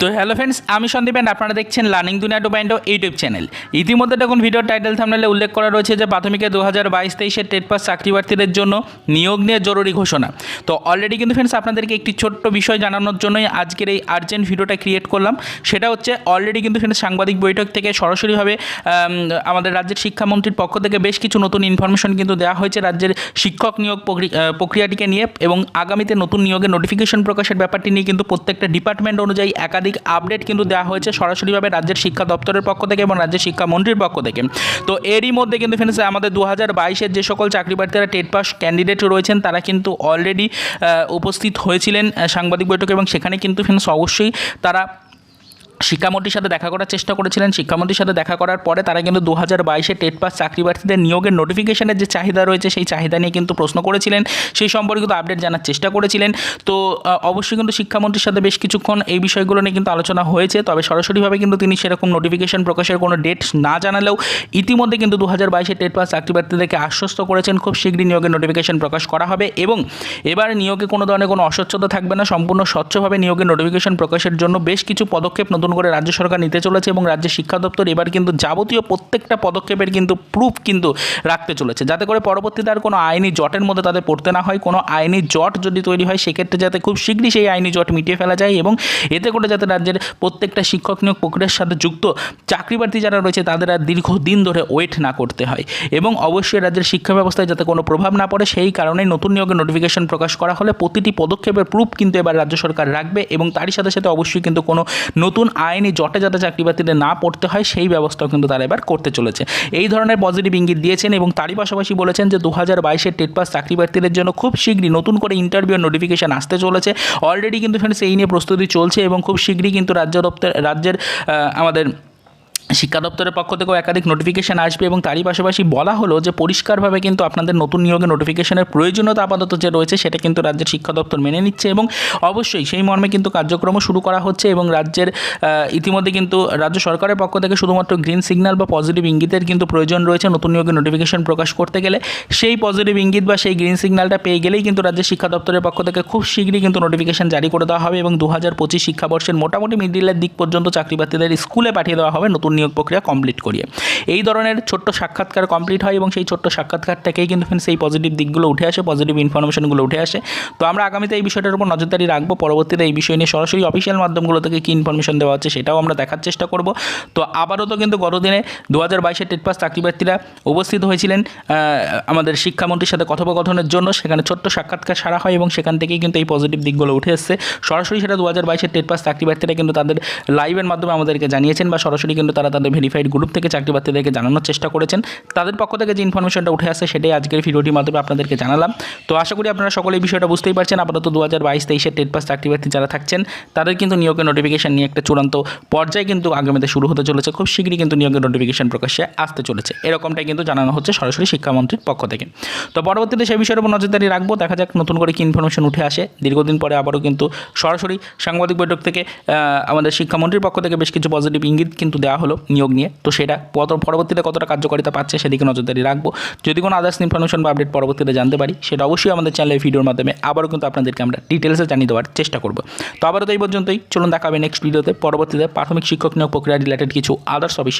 তো hello friends আমি Sandeep and আপনারা দেখছেন লার্নিং দুনিয়া টু পয়েন্ট ইউটিউব চ্যানেল ইতিমধ্যে দেখুন ভিডিও টাইটেল থামনেলে উল্লেখ করা রয়েছে যে প্রাথমিকে দু হাজার বাইশ তেইশের টেট পাস চাকরি প্রার্থীদের জন্য নিয়োগ নিয়ে জরুরি ঘোষণা। তো অলরেডি কিন্তু ফ্রেন্ডস আপনাদেরকে একটি ছোট্ট বিষয় জানানোর জন্যই আজকের এই আর্জেন্ট ভিডিওটা ক্রিয়েট করলাম। সেটা হচ্ছে অলরেডি কিন্তু ফ্রেন্ডস সাংবাদিক বৈঠক থেকে সরাসরিভাবে আমাদের রাজ্যের শিক্ষামন্ত্রীর পক্ষ থেকে বেশ কিছু নতুন ইনফরমেশন কিন্তু দেওয়া হয়েছে রাজ্যের শিক্ষক নিয়োগ প্রক্রি- প্রক্রিয়াটিকে নিয়ে এবং আগামীতে নতুন নিয়োগের নোটিফিকেশন প্রকাশের ব্যাপারটি নিয়ে কিন্তু প্রত্যেকটা ডিপার্টমেন্ট অনুযায়ী একাধিক আপডেট কিন্তু দেওয়া হয়েছে সরাসরিভাবে রাজ্যের শিক্ষা দপ্তরের পক্ষ থেকে এবং রাজ্যের শিক্ষামন্ত্রীর পক্ষ থেকে। তো এরই মধ্যে কিন্তু ফ্রেন্ডস আমাদের দু হাজার বাইশের যে সকল চাকরি প্রার্থীরা টেট পাস ক্যান্ডিডেট রয়েছেন, তারা কিন্তু অলরেডি উপস্থিত হয়েছিলেন সাংবাদিক বৈঠকে এবং সেখানে কিন্তু ফ্রেন্ডস অবশ্যই তারা শিক্ষামন্ত্রীর সাথে দেখা করার চেষ্টা করেছিলেন। শিক্ষামন্ত্রীর সাথে দেখা করার পরে তারা কিন্তু দু হাজার বাইশে টেট পাস চাকরি প্রার্থীদের নিয়োগের নোটিফিকেশনের যে চাহিদা রয়েছে, সেই চাহিদা নিয়ে কিন্তু প্রশ্ন করেছিলেন। সেই সম্পর্কিত আপডেট জানার চেষ্টা করেছিলেন। তো অবশ্যই কিন্তু শিক্ষামন্ত্রীর সাথে বেশ কিছুক্ষণ এই বিষয়গুলো নিয়ে কিন্তু আলোচনা হয়েছে। তবে সরাসরিভাবে কিন্তু তিনি সেরকম নোটিফিকেশন প্রকাশের কোনো ডেট না জানালেও ইতিমধ্যে কিন্তু দু হাজার বাইশে টেট পাস চাকরি প্রার্থীদেরকে আশ্বস্ত করেছেন। খুব শীঘ্রই নিয়োগের নোটিফিকেশন প্রকাশ করা হবে এবং এবার নিয়োগে কোনো ধরনের কোনো অস্বচ্ছতা থাকবে না। সম্পূর্ণ স্বচ্ছভাবে নিয়োগের নোটিফিকেশন প্রকাশের জন্য বেশ কিছু পদক্ষেপ নতুন করে রাজ্য সরকার নিতে চলেছে এবং রাজ্যের শিক্ষা দপ্তর এবার কিন্তু যাবতীয় প্রত্যেকটা পদক্ষেপের কিন্তু প্রুফ কিন্তু রাখতে চলেছে। যাতে করে পরবর্তীতে আর কোনো আইনি জটের মধ্যে তাদের পড়তে না হয়, কোনো আইনি জট যদি তৈরি হয়, সেক্ষেত্রে যাতে খুব শীঘ্রই সেই আইনি জট মিটিয়ে ফেলা যায় এবং এতে করে যাতে রাজ্যের প্রত্যেকটা শিক্ষক নিয়োগ প্রক্রিয়ার সাথে যুক্ত চাকরি প্রার্থী যারা রয়েছে, তাদের আর দীর্ঘদিন ধরে ওয়েট না করতে হয় এবং অবশ্যই রাজ্যের শিক্ষা ব্যবস্থায় যাতে কোনো প্রভাব না পড়ে, সেই কারণে নতুন নিয়োগের নোটিফিকেশন প্রকাশ করা হলে প্রতিটি পদক্ষেপের প্রুফ কিন্তু এবার রাজ্য সরকার রাখবে এবং তারই সাথে সাথে অবশ্যই কিন্তু কোনো নতুন আইনি জটে যাতে চাকরি প্রার্থীদের না পড়তে হয়, সেই ব্যবস্থাও কিন্তু তারা এবার করতে চলেছে। এই ধরনের পজিটিভ ইঙ্গিত দিয়েছেন এবং তারই পাশাপাশি বলেছেন যে দু হাজার বাইশের টেট পাস চাকরি প্রার্থীদের জন্য খুব শীঘ্রই নতুন করে ইন্টারভিউ নোটিফিকেশান আসতে চলেছে। অলরেডি কিন্তু ফ্রেন্ডস এই নিয়ে প্রস্তুতি চলছে এবং খুব শীঘ্রই কিন্তু রাজ্য দপ্তর, রাজ্যের আমাদের শিক্ষা দপ্তরের পক্ষ থেকেও একাধিক নোটিফিকেশান আসবে এবং তারই পাশাপাশি বলা হলো যে পরিষ্কারভাবে কিন্তু আপনাদের নতুন নিয়োগের নোটিফিকেশনের প্রয়োজনীয়তা আপাতত যে রয়েছে সেটা কিন্তু রাজ্যের শিক্ষা দপ্তর মেনে নিচ্ছে এবং অবশ্যই সেই মর্মে কিন্তু কার্যক্রমও শুরু করা হচ্ছে এবং রাজ্যের ইতিমধ্যে কিন্তু রাজ্য সরকারের পক্ষ থেকে শুধুমাত্র গ্রিন সিগন্যাল বা পজিটিভ ইঙ্গিতের কিন্তু প্রয়োজন রয়েছে নতুন নিয়োগের নোটিফিকেশন প্রকাশ করতে গেলে। সেই পজিটিভ ইঙ্গিত বা সেই গ্রিন সিগন্যালটা পেয়ে গেলেই কিন্তু রাজ্যের শিক্ষা দপ্তরের পক্ষ থেকে খুব শীঘ্রই কিন্তু নোটিফিকেশন জারি করে দেওয়া হবে এবং দু হাজার পঁচিশ শিক্ষাবর্ষের মোটামুটি মিডিলের দিক পর্যন্ত চাকরি প্রার্থীদের স্কুলে পাঠিয়ে দেওয়া হবে নতুন নিয়োগ প্রক্রিয়া কমপ্লিট করিয়ে। এই ধরনের ছোট্ট সাক্ষাৎকার কমপ্লিট হয় এবং সেই ছোট্ট সাক্ষাৎকার থেকেই কিন্তু এই পজিটিভ দিকগুলো উঠে আসে পজিটিভ ইনফরমেশনগুলো উঠে আসে। তো আমরা আগামীতে এই বিষয়টার উপর নজরদারি রাখব। পরবর্তীতে এই বিষয় নিয়ে সরাসরি অফিসিয়াল মাধ্যমগুলো থেকে কী ইনফরমেশন দেওয়া হচ্ছে সেটাও আমরা দেখার চেষ্টা করব। তো আবারও তো কিন্তু গতদিনে দু হাজার বাইশের টেট পাস চাকরি প্রার্থীরা উপস্থিত হয়েছিলেন আমাদের শিক্ষামন্ত্রীর সাথে কথোপকথনের জন্য। সেখানে ছোট্ট সাক্ষাৎকার সারা হয় এবং সেখান থেকেই কিন্তু এই পজিটিভ দিকগুলো উঠে এসছে। সরাসরি সেটা দু হাজার বাইশের টেট পাস চাকরি প্রার্থীরা কিন্তু তাদের লাইভের মাধ্যমে আমাদেরকে জানিয়েছেন বা সরাসরি কিন্তু তারা তাদের ভেরিফাইড গ্রুপ থেকে চাকরি প্রার্থীদেরকে জানানোর চেষ্টা করেছেন, তাদের পক্ষ থেকে যে ইনফরমেশনটা উঠে আসে সেটাই আজকের ভিডিওটির মাধ্যমে আপনাদেরকে জানালাম। তো আশা করি আপনারা সকলে এই বিষয়টা বুঝতেই পারছেন। আপাতত দু হাজার বাইশ তেইশের টেট পাস চাকরি প্রার্থী যারা থাকছেন, তাদের কিন্তু নিয়োগের নোটিফিকেশন নিয়ে একটা চূড়ান্ত পর্যায়ে কিন্তু আগামীতে শুরু হতে চলেছে। খুব শীঘ্রই কিন্তু নিয়োগের নোটিফিকেশন প্রকাশ্যে আসতে চলেছে। এরকমটাই কিন্তু জানানো হচ্ছে সরাসরি শিক্ষামন্ত্রীর পক্ষ থেকে। তো পরবর্তীতে সেই বিষয়ের উপর নজরদারি রাখব। দেখা যাক নতুন করে কি ইনফরমেশন উঠে আসে। দীর্ঘদিন পরে আবারও কিন্তু সরাসরি সাংবাদিক বৈঠক থেকে আমাদের শিক্ষামন্ত্রীর পক্ষ থেকে বেশ কিছু পজিটিভ ইঙ্গিত কিন্তু দেওয়া হলো। নিয়োগ নিয়ে। তো সেটা পরবর্তীতে কতটা কার্যকারিতা পাচ্ছে সেদিকে নজরদারি রাখব। যদি কোনো আদার্স ইনফরমেশন বা আপডেট পরবর্তীতে জানতে পারি, সেটা অবশ্যই আমাদের চ্যানেলের ভিডিওর মাধ্যমে আবারও কিন্তু আপনাদেরকে আমরা ডিটেলসে জানিয়ে দেওয়ার চেষ্টা করব। তো আবারও তো এই পর্যন্তই। চলুন দেখা হবে নেক্সট ভিডিওতে পরবর্তীতে প্রাথমিক শিক্ষক নিয়োগ প্রক্রিয়া রিলেটেড কিছু আদার্স অফিসিয়াল